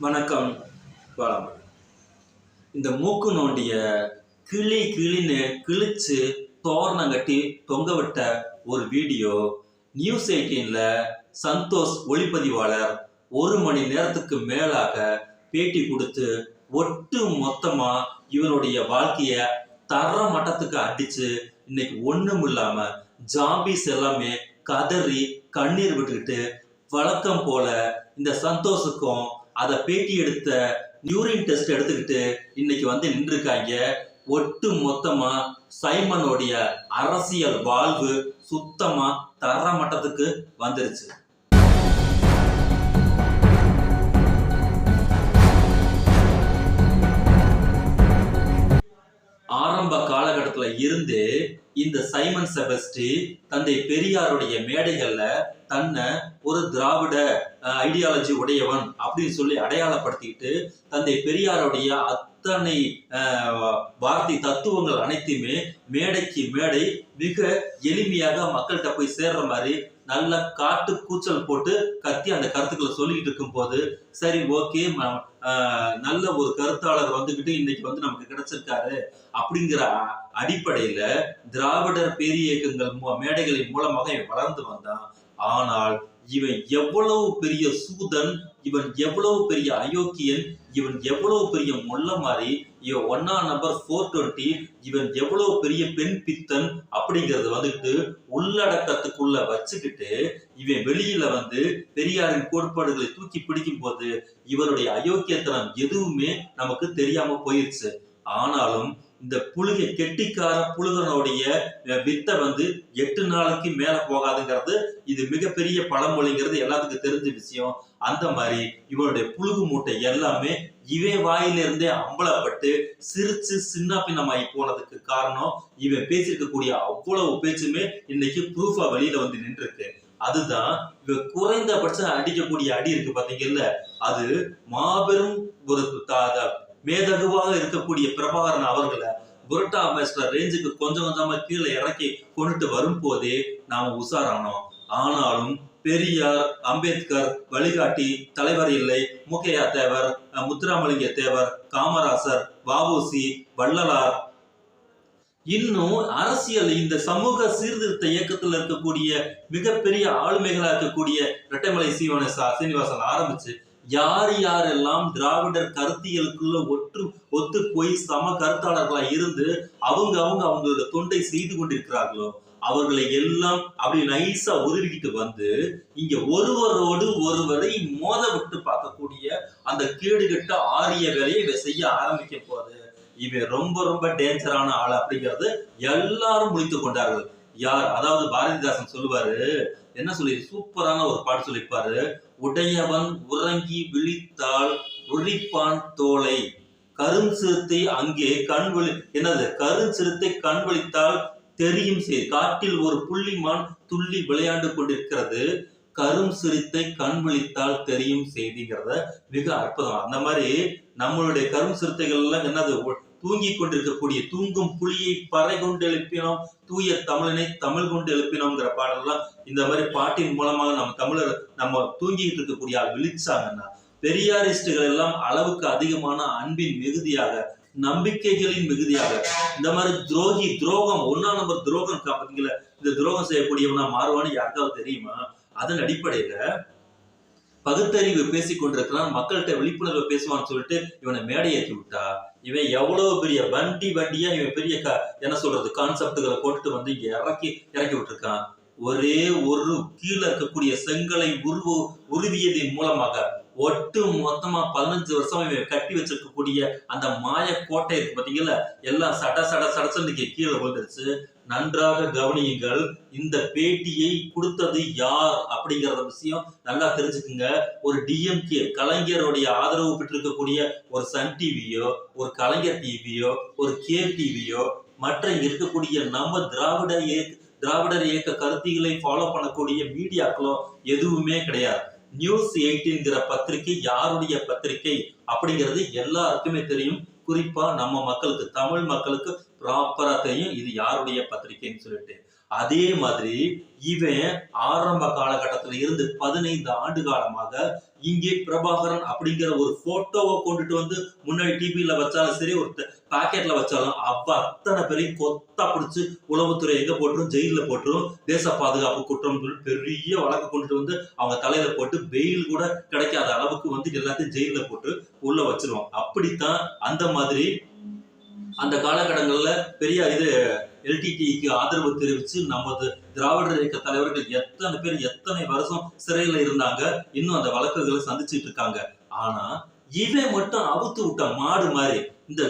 வணக்கம் வளம் இந்த மூக்கு நோண்டிய கிளி கிளின்னு கிழிச்சு தோரணம் கட்டி தொங்க விட்ட ஒரு வீடியோ நியூஸ் எயிட்டீன்ல சந்தோஷ் ஒளிப்பதிவாளர் ஒரு மணி நேரத்துக்கு மேலாக பேட்டி கொடுத்து ஒட்டு மொத்தமா இவனுடைய வாழ்க்கைய தர மட்டத்துக்கு அடிச்சு இன்னைக்கு ஒண்ணும் இல்லாம ஜாம்பிஸ் எல்லாமே கதறி கண்ணீர் விட்டுக்கிட்டு வழக்கம் போல இந்த சந்தோஷுக்கும் அதை பேட்டி எடுத்த யூரின் டெஸ்ட் எடுத்துக்கிட்டு இன்னைக்கு வந்து நின்றுருக்காங்க. ஒட்டு மொத்தமா சைமனுடைய அரசியல் வாழ்வு சுத்தமா தர மட்டத்துக்கு வந்துருச்சு. ஆரம்ப காலகட்டத்தில் இருந்து இந்த சைமன் செபஸ்டி தந்தை பெரியாருடைய மேடைகள்ல தன்னை ஒரு திராவிட ஐடியாலஜி உடையவன் அப்படின்னு சொல்லி அடையாளப்படுத்திட்டு தந்தை பெரியாருடைய அத்தனை வார்த்தை தத்துவங்கள் அனைத்தையுமே மேடைக்கு மேடை மிக எளிமையாக மக்கள்கிட்ட போய் சேர்ற மாதிரி நல்ல காட்டு கூச்சல் போட்டு கத்தி அந்த கருத்துக்களை சொல்லிக்கிட்டு இருக்கும்போது சரி ஓகே நல்ல ஒரு கருத்தாளர் வந்துகிட்டு இன்னைக்கு வந்து நமக்கு கிடைச்சிருக்காரு அப்படிங்கிற அடிப்படையில திராவிடர் பேரியக்கங்கள் மூ- மேடைகளின் மூலமாக வளர்ந்து வந்தான். ஆனால் இவன் எவ்வளவு பெரிய சூதன் இவன் எவ்வளவு பெரிய அயோக்கியன் இவன் எவ்வளவு பெரிய மொல்ல மாதிரி இவன் ஒன்னா நம்பர் ஃபோர் டுவெண்ட்டி இவன் எவ்வளவு பெரிய பெண் பித்தன் அப்படிங்கறது வந்துட்டு உள்ளடக்கத்துக்குள்ள வச்சுக்கிட்டு இவன் வெளியில வந்து பெரியாரின் கோட்பாடுகளை தூக்கி பிடிக்கும் போது இவருடைய அயோக்கியத்தனம் எதுவுமே நமக்கு தெரியாம போயிருச்சு. ஆனாலும் இந்த புழுகை கெட்டிக்கார புழுகனுடைய வித்தை வந்து எட்டு நாளைக்கு மேல போகாதுங்கிறது இது மிகப்பெரிய பழமொழிங்கிறது எல்லாத்துக்கும் தெரிஞ்ச விஷயம். அந்த மாதிரி இவனுடைய புழுகு மூட்டை எல்லாமே இவன் வாயிலிருந்தே அம்பலப்பட்டு சிரிச்சு சின்ன பின்னமாகி போனதுக்கு காரணம் இவன் பேசியிருக்கக்கூடிய அவ்வளவு பேச்சுமே இன்னைக்கு ப்ரூஃபா வெளியில வந்து நின்றுருக்கு. அதுதான் இவ குறைந்தபட்சம் அடிக்கக்கூடிய அடி இருக்கு பாத்தீங்கல்ல? அது மாபெரும் ஒரு மேதகுவாக இருக்கக்கூடிய பிரபாகரன் அவர்களை புரட்டா மாஸ்டர் ரேஞ்சுக்கு கொஞ்சம் கொஞ்சமா கீழே இறக்கி கொண்டுட்டு வரும்போதே நாம உஷாரானோம் ஆனாலும் பெரியார் அம்பேத்கர் வழிகாட்டி தலைவர் இல்லை முகையா தேவர் அஹ், முத்துராமலிங்க தேவர் காமராசர் வஉசி வள்ளலார். இன்னும் அரசியல் இந்த சமூக சீர்திருத்த இயக்கத்துல இருக்கக்கூடிய மிகப்பெரிய ஆளுமைகளா இருக்கக்கூடிய இரட்டைமலை சீவன சீனிவாசன் ஆரம்பிச்சு யார் யாரெல்லாம் திராவிடர் கருத்தியலுக்குள்ள ஒற்று ஒத்து போய் சம கருத்தாளர்களா இருந்து அவங்க அவங்க அவங்களோட தொண்டை செய்து கொண்டிருக்கிறார்களோ அவர்களை எல்லாம் அப்படி நைஸா உருவிக்கிட்டு வந்து இங்க ஒருவரோடு ஒருவரை மோத விட்டு பார்க்கக்கூடிய அந்த கேடுகட்ட ஆரிய வேலையை இவ செய்ய ஆரம்பிக்க போகுது இவன் ரொம்ப ரொம்ப டேஞ்சரான ஆள் அப்படிங்கிறது எல்லாரும் முடித்து கொண்டார்கள். யார்? அதாவது பாரதிதாசன் சொல்லுவாரு என்ன சொல்லி சூப்பரான ஒரு பாட்டு சொல்லிப்பாரு உடையவன் உறங்கி விழித்தால் உரிப்பான் தோலை. கரும் சிறுத்தை அங்கே கண் விழி என்னது? கரும் சிறுத்தை கண் விழித்தால் தெரியும் செய்தி. காட்டில் ஒரு புள்ளிமான் துள்ளி விளையாண்டு கொண்டிருக்கிறது. கரும் சிறுத்தை கண் விழித்தால் தெரியும் செய்திங்கிறத மிக அற்புதம். அந்த மாதிரி நம்மளுடைய கரும் சிறுத்தைகள் எல்லாம் என்னது? தூங்கி தூங்கிக் கொண்டிருக்கக்கூடிய தூங்கும் புலியை பறை கொண்டு எழுப்பினோம். தூய தமிழனை தமிழ் கொண்டு எழுப்பினோங்கிற பாடல்லாம் இந்த மாதிரி பாட்டின் மூலமாக நம்ம தமிழர் நம்ம தூங்கிட்டு இருக்கக்கூடிய ஆள் விழிச்சாங்கன்னா பெரியாரிஸ்டுகள் எல்லாம் அளவுக்கு அதிகமான அன்பின் மிகுதியாக நம்பிக்கைகளின் மிகுதியாக இந்த மாதிரி துரோகி துரோகம் ஒன்னா நம்பர் துரோகம் இருக்கா பாத்தீங்களா இந்த துரோகம் செய்யக்கூடியவனா மாறுவான்னு யாருக்காவது தெரியுமா? அதன் அடிப்படையில பகுத்தறிவு பேசிக் கொண்டிருக்கிறான் மக்கள்கிட்ட விழிப்புணர்வு பேசுவான்னு சொல்லிட்டு இவனை மேடையேற்றி விட்டா. இவன் எவ்வளவு பெரிய வண்டி வண்டியா இவன் பெரிய க என்ன சொல்றது கான்செப்டுகளை போட்டுட்டு வந்து இங்க இறக்கி இறக்கி விட்டுருக்கான். ஒரே ஒரு கீழே இருக்கக்கூடிய செங்கலை உருவ உருவியதின் மூலமாக ஒட்டு மொத்தமா பதினஞ்சு வருஷம் இவன் கட்டி வச்சிருக்கக்கூடிய அந்த மாய கோட்டை இருக்கு பாத்தீங்களா எல்லாம் சட சட சடசனுக்கு கீழே விழுந்துருச்சு. நன்றாக கவனியுங்கள் இந்த பேட்டியை கொடுத்தது யார் அப்படிங்கிற விஷயம் நல்லா தெரிஞ்சுக்குங்க. ஒரு டிஎம்கே கலைஞருடைய ஆதரவு பெற்றிருக்கக்கூடிய ஒரு சன் டிவியோ ஒரு கலைஞர் டிவியோ ஒரு கே டிவியோ மற்ற இங்க இருக்கக்கூடிய நம்ம திராவிட இயக்க திராவிடர் இயக்க கருத்திகளை ஃபாலோ பண்ணக்கூடிய மீடியாக்களோ எதுவுமே கிடையாது. நியூஸ் எயிட்டின்கிற பத்திரிகை யாருடைய பத்திரிகை அப்படிங்கிறது எல்லாருக்குமே தெரியும். குறிப்பா நம்ம மக்களுக்கு தமிழ் மக்களுக்கு ப்ராப்பரா தெரியும். இது யாருடைய பத்திரிகைன்னு சொல்லிட்டு. அதே மாதிரி இவன் ஆரம்ப காலகட்டத்துல இருந்து பதினைந்து ஆண்டு காலமாக இங்கே பிரபாகரன் அப்படிங்கிற ஒரு போட்டோவை கொண்டுட்டு வந்து முன்னாடி டிவியில வச்சாலும் சரி ஒரு பாக்கெட்ல வச்சாலும் அவ அத்தனை பேரையும் கொத்தா பிடிச்சு உளவுத்துறை எங்க போட்டுரும்? ஜெயில போட்டுரும். தேச பாதுகாப்பு குற்றம் பெரிய வழக்கு கொண்டுட்டு வந்து அவங்க தலையில போட்டு வெயில் கூட கிடைக்காத அளவுக்கு வந்து எல்லாத்தையும் ஜெயில போட்டு உள்ள வச்சிருவோம் அப்படித்தான் அந்த மாதிரி அந்த காலகட்டங்கள்ல பெரிய இது எல்டிடிக்கு ஆதரவு தெரிவிச்சு நமது திராவிடர் இயக்க தலைவர்கள் எத்தனை பேர் எத்தனை வருஷம் சிறையில இருந்தாங்க இன்னும் அந்த வழக்குகளை சந்திச்சுட்டு இருக்காங்க. ஆனா இவன் மட்டும் அவுத்து விட்ட மாடு மாதிரி இந்த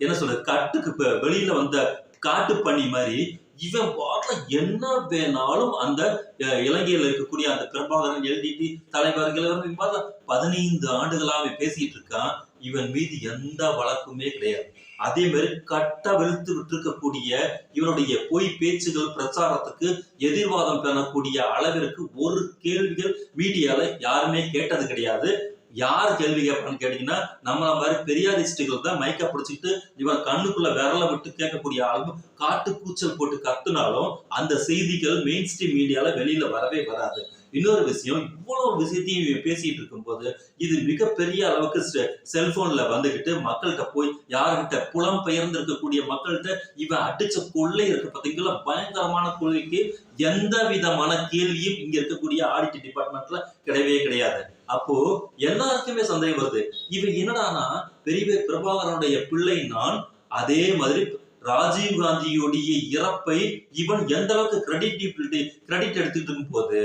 என்ன சொல்ற கட்டுக்கு வெளியில வந்த காட்டு பண்ணி மாதிரி இவன் பாட்டுல என்ன வேணாலும் அந்த அஹ், இலங்கையில இருக்கக்கூடிய அந்த பிரபாகரன் எல்டிடி தலைவர்கள் பதினைந்து ஆண்டுகளாவே பேசிட்டு இருக்கான். இவன் மீது எந்த வழக்குமே கிடையாது. அதே மாதிரி கட்ட வெளுத்து விட்டிருக்கக்கூடிய இவருடைய பொய் பேச்சுகள் பிரச்சாரத்துக்கு எதிர்வாதம் பெறக்கூடிய அளவிற்கு ஒரு கேள்விகள் மீடியால யாருமே கேட்டது கிடையாது. யார் கேள்வி கேட்பான்னு கேட்டீங்கன்னா நம்மள மாதிரி பெரியாரிஸ்டுகள் தான் மைக்க பிடிச்சிட்டு இவன் கண்ணுக்குள்ள விரல விட்டு கேட்கக்கூடிய ஆளும் காட்டு கூச்சல் போட்டு கத்துனாலும் அந்த செய்திகள் மெயின் ஸ்ட்ரீம் மீடியால வெளியில வரவே வராது. இன்னொரு விஷயம் இவ்வளவு விஷயத்தையும் பேசிட்டு பேசிட்டு இருக்கும்போது இது மிகப்பெரிய அளவுக்கு செ- செல்போன்ல வந்துகிட்டு மக்கள்கிட்ட போய் யாருகிட்ட புலம் பெயர்ந்து இருக்கக்கூடிய மக்கள்கிட்ட இவன் அடிச்ச கொள்ளை இருக்கு பாத்தீங்களா? பயங்கரமான கொள்கைக்கு எந்த விதமான கேள்வியும் இங்க இருக்கக்கூடிய ஆடிட் டிபார்ட்மெண்ட்ல கிடையவே கிடையாது. அப்போ எல்லாருக்குமே சந்தேகம் வருது. இவன் என்னடானா பெரிய பிரபாகரனுடைய பிள்ளை நான் அதே மாதிரி ராஜீவ் காந்தியுடைய இறப்பை இவன் எந்த அளவுக்கு கிரெடிட் கிரெடிட் எடுத்துட்டு இருக்கும் போது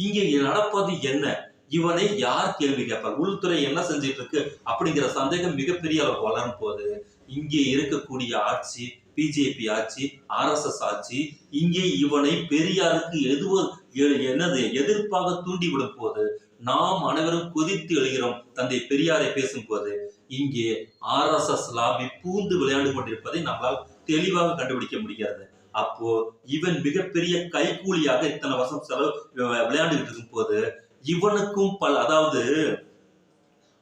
இங்கே நடப்பது என்ன? இவனை யார் கேள்வி கேட்பார் உள்துறை என்ன செஞ்சிட்டு இருக்கு அப்படிங்கிற சந்தேகம் மிகப்பெரிய அளவு வளரும் போது இங்கே இருக்கக்கூடிய ஆட்சி பிஜேபி ஆட்சி ஆர்எஸ்எஸ் ஆட்சி இங்கே இவனை பெரியாருக்கு எதுவோ எ- என்னது எதிர்ப்பாக தூண்டிவிடும் போது நாம் அனைவரும் கொதித்து எழுகிறோம் தந்தை பெரியாரை பேசும்போது இங்கே ஆர்எஸ்எஸ் லாபி பூந்து விளையாண்டு கொண்டிருப்பதை நம்மளால் தெளிவாக கண்டுபிடிக்க முடியாது அப்போ இவன் மிகப்பெரிய கைக்கூலியாக இத்தனை வருஷம் செலவு விளையாண்டுகிட்டு இருக்கும் போது இவனுக்கும் பல அதாவது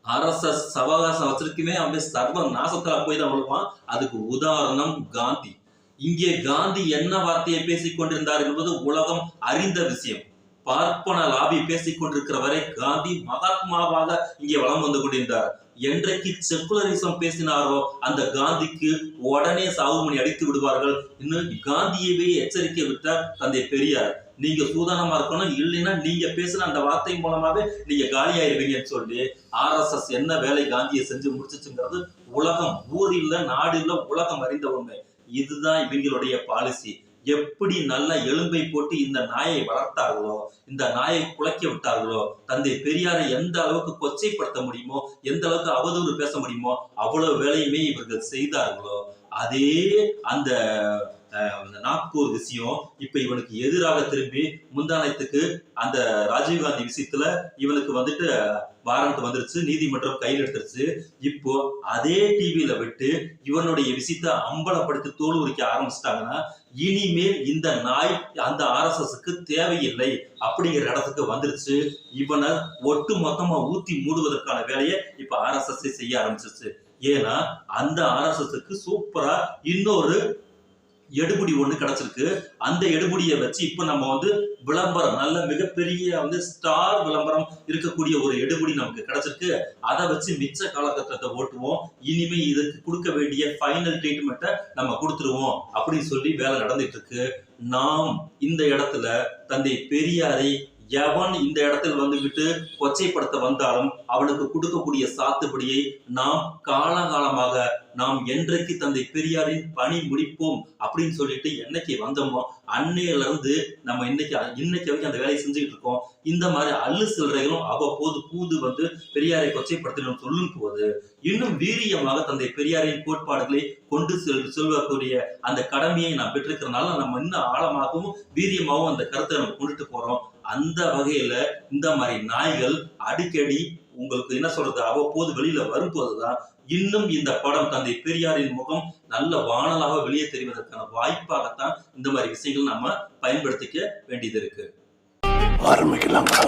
அரச சவகாசம் வச்சிருக்குமே அவன் சர்வ நாசத்துல போய் தான் விழுவான். அதுக்கு உதாரணம் காந்தி. இங்கே காந்தி என்ன வார்த்தையை பேசிக் கொண்டிருந்தார் என்பது உலகம் அறிந்த விஷயம். பார்ப்பன லாபி பேசிக் கொண்டிருக்கிற வரை காந்தி மகாத்மாவாக இங்கே வலம் வந்து கொண்டிருந்தார். என்றைக்கு செக்குலரிசம் பேசினாரோ அந்த காந்திக்கு உடனே சாவுமணி அடித்து விடுவார்கள். இன்னும் காந்தியவே எச்சரிக்கை விட்டார் தந்தை பெரியார். நீங்க சூதானமா இருக்கணும் இல்லைன்னா நீங்க பேசின அந்த வார்த்தை மூலமாவே நீங்க காலியாயிருவீங்கன்னு சொல்லி ஆர்எஸ்எஸ் என்ன வேலை காந்தியை செஞ்சு முடிச்சுச்சுங்கிறது உலகம் ஊர் இல்ல நாடு இல்ல உலகம் அறிந்த உண்மை. இதுதான் இவங்களுடைய பாலிசி எப்படி நல்ல எலும்பை போட்டு இந்த நாயை வளர்த்தார்களோ இந்த நாயை குலைக்க விட்டார்களோ தந்தை பெரியாரை எந்த அளவுக்கு கொச்சைப்படுத்த முடியுமோ எந்த அளவுக்கு அவதூறு பேச முடியுமோ அவ்வளவு வேலையுமே இவர்கள் செய்தார்களோ அதே அந்த அந்த நாக்பூர் விஷயம் இப்ப இவனுக்கு எதிராக திரும்பி முந்தானத்துக்கு அந்த ராஜீவ்காந்தி விஷயத்துல இவனுக்கு வந்துட்டு வாரண்ட் வந்துருச்சு நீதிமன்றம் கையில் எடுத்துருச்சு. இப்போ அதே டிவியில விட்டு இவனுடைய விஷயத்தை அம்பலப்படுத்தி தோல் உரிக்க ஆரம்பிச்சிட்டாங்கன்னா இனிமேல் இந்த நாய் அந்த ஆர்எஸ்எஸ்க்கு தேவையில்லை அப்படிங்கிற இடத்துக்கு வந்துருச்சு. இவனை ஒட்டு மொத்தமா ஊத்தி மூடுவதற்கான வேலையை இப்ப ஆர்எஸ்எஸ் செய்ய ஆரம்பிச்சிருச்சு. ஏன்னா அந்த ஆர்எஸ்எஸ்க்கு சூப்பரா இன்னொரு எடுபடி ஒண்ணு கிடைச்சிருக்கு. அந்த எடுபடியை வச்சு இப்போ நம்ம வந்து விளம்பரம் நல்ல மிகப்பெரிய வந்து ஸ்டார் விளம்பரம் இருக்கக்கூடிய ஒரு எடுபடி நமக்கு கிடைச்சிருக்கு. அதை வச்சு மிச்ச காலகட்டத்தை ஓட்டுவோம். இனிமே இதுக்கு கொடுக்க வேண்டிய ஃபைனல் ட்ரீட்மெண்ட்டை நம்ம கொடுத்துருவோம் அப்படின்னு சொல்லி வேலை நடந்துட்டு இருக்கு. நாம் இந்த இடத்துல தந்தை பெரியாரை எவன் இந்த இடத்தில் வந்துகிட்டு கொச்சைப்படுத்த வந்தாலும் அவனுக்கு கொடுக்கக்கூடிய சாத்துப்படியை நாம் காலகாலமாக நாம் என்றைக்கு தந்தை பெரியாரின் பணி முடிப்போம் அப்படின்னு சொல்லிட்டு என்னைக்கு வந்தோமோ அன்னையில இருந்து நம்ம இன்னைக்கு இன்னைக்கு வரைக்கும் அந்த வேலையை செஞ்சுக்கிட்டு இருக்கோம். இந்த மாதிரி அல்லு சில்லறைகளும் அவ்வப்போது பூது வந்து பெரியாரை கொச்சைப்படுத்தணும் சொல்லும் போது இன்னும் வீரியமாக தந்தை பெரியாரின் கோட்பாடுகளை கொண்டு செல் செல்வக்கூடிய அந்த கடமையை நாம் பெற்றிருக்கிறதுனால நம்ம இன்னும் ஆழமாகவும் வீரியமாகவும் அந்த கருத்தை நம்ம கொண்டுட்டு போறோம். அந்த வகையில இந்த மாதிரி நாய்கள் அடிக்கடி உங்களுக்கு என்ன சொல்றது? அவ்வப்போது வெளியில வரும்போதுதான் இன்னும் இந்த படம் தந்தை பெரியாரின் முகம் நல்ல வானலாக வெளியே தெரிவதற்கான வாய்ப்பாகத்தான் இந்த மாதிரி விஷயங்கள் நம்ம பயன்படுத்திக்க வேண்டியது இருக்கு. ஆரம்பிக்கலாங்களா